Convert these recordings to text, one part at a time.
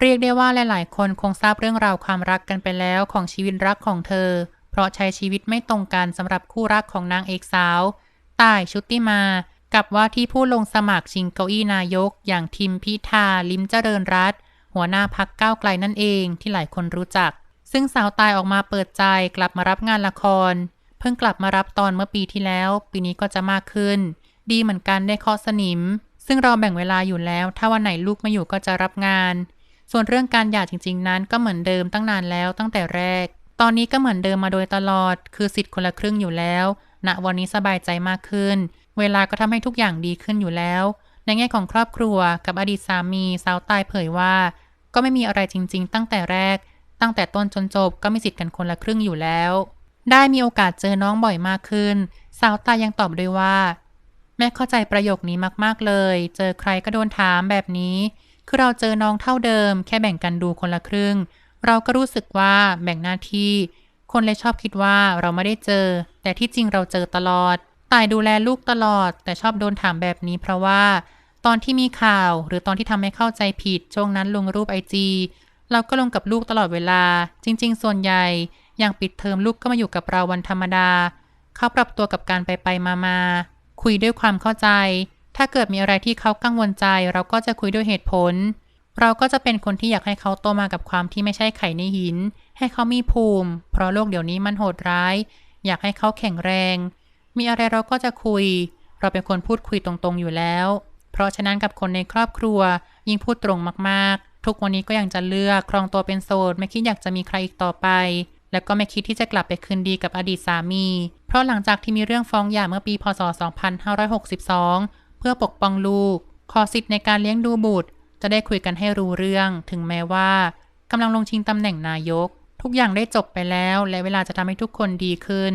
เรียกได้ว่าหลาย ๆ คนคงทราบเรื่องราวความรักกันไปแล้วของชีวิตรักของเธอ เพราะใช้ชีวิตไม่ตรงกันสำหรับคู่รักของนางเอกสาวต่ายชุติมา กับว่าที่ผู้ลงสมัครชิงเก้าอี้นายก อย่างทิมพิธาลิมเจริญรัตหัวหน้าพักก้าวไกลนั่นเองที่หลายคนรู้จัก ซึ่งสาวตายออกมาเปิดใจกลับมารับงานละคร เพิ่งกลับมารับตอนเมื่อปีที่แล้ว ปีนี้ก็จะมากขึ้น ดีเหมือนกันได้เคาะสนิม ซึ่งเราแบ่งเวลาอยู่แล้ว ถ้าวันไหนลูกไม่อยู่ก็จะรับงาน ส่วนเรื่องการหย่าจริง ๆ นั้นก็เหมือนเดิมตั้งนานแล้วตั้งแต่แรก ตอนนี้ก็เหมือนเดิมมาโดยตลอด คือสิทธิ์คนละครึ่งอยู่แล้ว ณ วันนี้สบายใจมากขึ้น เวลาก็ทำให้ทุกอย่างดีขึ้นอยู่แล้ว ในแง่ของครอบครัวกับอดีตสามีสาวตายเผยว่า ก็ไม่มีอะไรจริง ๆ ตั้งแต่แรก ตั้งแต่ต้นจนจบก็มีสิทธิ์กันคนละครึ่งอยู่แล้ว ได้มีโอกาสเจอน้องบ่อยมากขึ้น สาวตายยังตอบด้วยว่า แม่เข้าใจประโยคนี้มากๆเลย เจอใครก็โดนถามแบบนี้ คือเราเจอน้องเท่าเดิม แค่แบ่งกันดูคนละครึ่ง เราก็รู้สึกว่าแบ่งหน้าที่ คนเลยชอบคิดว่าเราไม่ได้เจอ แต่ที่จริงเราเจอตลอดตายดูแลลูกตลอด แต่ชอบโดนถามแบบนี้เพราะว่า ตอนที่มีข่าวหรือตอนที่ทำให้เข้าใจผิด ช่วงนั้นลงรูปไอจีเราก็ลงกับลูกตลอดเวลา จริง ๆ ส่วนใหญ่ อย่างปิดเทอมลูกก็มาอยู่กับเราวันธรรมดา เขาปรับตัวกับการไปไปมามาคุยด้วยความเข้าใจ ถ้าเกิดมีอะไรที่เขากังวลใจ เราก็จะคุยด้วยเหตุผล เราก็จะเป็นคนที่อยากให้เขาโตมากับความที่ไม่ใช่ไข่ในหิน ให้เขามีภูมิ เพราะโลกเดี๋ยวนี้มันโหดร้าย อยากให้เขาแข็งแรง มีอะไรเราก็จะคุย เราเป็นคนพูดคุยตรงๆอยู่แล้ว เพราะฉะนั้นกับคนในครอบครัว ยิ่งพูดตรงมากๆ ทุกวันนี้ก็ยังจะเลือกครองตัวเป็นโสดไม่คิดอยากจะมีใครอีกต่อไปแล้วก็ไม่คิดที่จะกลับไปคืนดีกับอดีตสามี เพราะหลังจากที่มีเรื่องฟ้องหย่าเมื่อปี พศ 2562 เพื่อปกป้องลูก ขอสิทธิ์ในการเลี้ยงดูบุตร จะได้คุยกันให้รู้เรื่อง ถึงแม้ว่ากำลังลงชิงตำแหน่งนายก ทุกอย่างได้จบไปแล้ว และเวลาจะทำให้ทุกคนดีขึ้น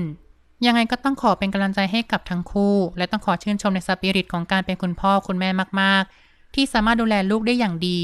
ยังไงก็ต้องขอเป็นกำลังใจให้กับทั้งคู่ และต้องขอชื่นชมในสปิริตของการเป็นคุณพ่อคุณแม่มาก ๆ ที่สามารถดูแลลูกได้อย่างดี